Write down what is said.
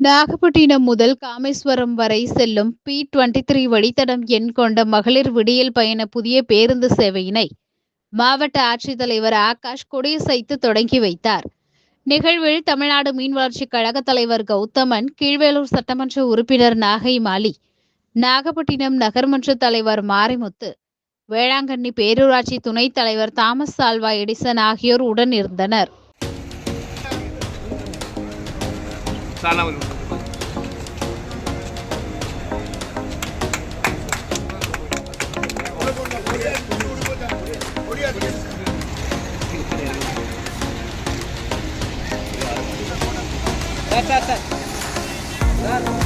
நாகப்பட்டினம் முதல் காமேஸ்வரம் வரை செல்லும் பி டுவெண்ட்டி த்ரீ வழித்தடம் எண் கொண்ட மகளிர் விடியல் பயண புதிய பேருந்து சேவையினை மாவட்ட ஆட்சித்தலைவர் ஆகாஷ் கொடியசைத்து தொடங்கி வைத்தார். நிகழ்வில் தமிழ்நாடு மீன் வளர்ச்சி கழக தலைவர் கௌதமன் கீழ்வேலூர் சட்டமன்ற உறுப்பினர் நாகை மாலி நாகப்பட்டினம் நகர்மன்ற தலைவர் மாரிமுத்து வேளாங்கண்ணி பேரூராட்சி துணைத் தலைவர் தாமஸ் சால்வா எடிசன் ஆகியோர் உடன் இருந்தனர். சாலா சார் சார் சார்